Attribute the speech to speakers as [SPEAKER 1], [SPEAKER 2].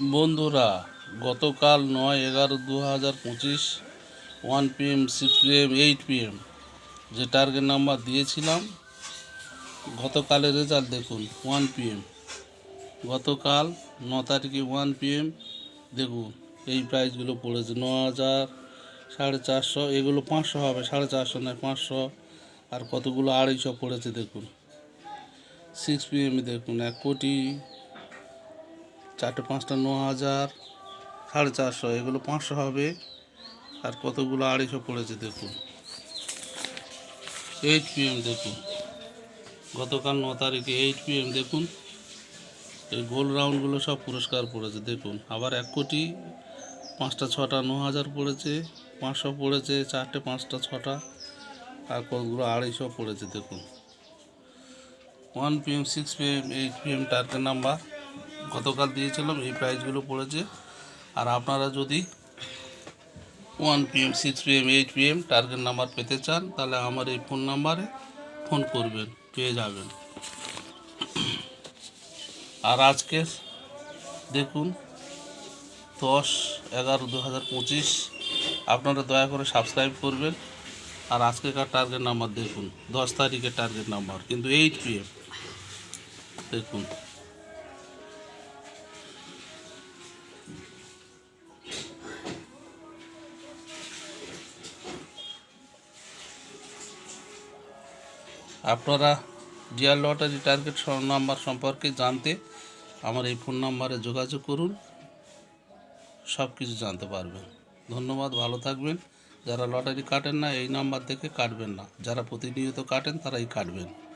[SPEAKER 1] বন্ধুরা, গতকাল নয় এগারো দু হাজার পঁচিশ, one PM, six PM, eight PM, যে টার্গেট নাম্বার দিয়েছিলাম, গতকালের রেজাল্ট দেখুন, ওয়ান পিএম। গতকাল ন তারিখে ওয়ান পিএম, দেখুন, এই প্রাইসগুলো পড়েছে ন হাজার সাড়ে চারশো, এগুলো পাঁচশো হবে, সাড়ে চারশো নয়, পাঁচশো, আর কতগুলো আড়াইশো পড়েছে দেখুন। সিক্স পি পিএমে দেখুন, এক কোটি চারটে পাঁচটা ন হাজার, সাড়ে চারশো, এগুলো পাঁচশো হবে। আর কতগুলো আড়াইশো পড়েছে দেখুন। এইট পিএম দেখুন। গতকাল ন তারিখে এইট পিএম দেখুন। এই গোল রাউন্ডগুলো সব পুরস্কার পড়েছে, দেখুন। আবার এক কোটি পাঁচটা ছটা ন হাজার পড়েছে, পাঁচশো পড়েছে, চারটে পাঁচটা ছটা, আর কতগুলো আড়াইশো পড়েছে দেখুন। One PM six PM eight PM target number. গতকাল দিয়েছিলাম, এই প্রাইসগুলো পড়েছে। আর আপনারা যদি one PM six PM eight PM target number পেতে চান, তাহলে আমার এই ফোন নাম্বারে ফোন করবেন, পেয়ে যাবেন। আর আজকে দেখুন, দশ এগারো দু হাজার পঁচিশ, আপনারা দয়া করে সাবস্ক্রাইব করবেন। আর আজকেকার টার্গেট নাম্বার দেখুন, দশ তারিখের টার্গেট নাম্বার কিন্তু এইট পিএম দেখুন। আপনারা ডিয়ার লটারি টার্গেট নাম্বার সম্পর্কে জানতে আমার এই ফোন নাম্বারে যোগাযোগ করুন। সব কিছু জানতে পারবেন। ধন্যবাদ, ভালো থাকবেন। যারা লটারি কাটেন না, এই নাম্বার দেখে কাটবেন না। যারা প্রতিনিয়ত কাটেন, তারাই কাটবেন।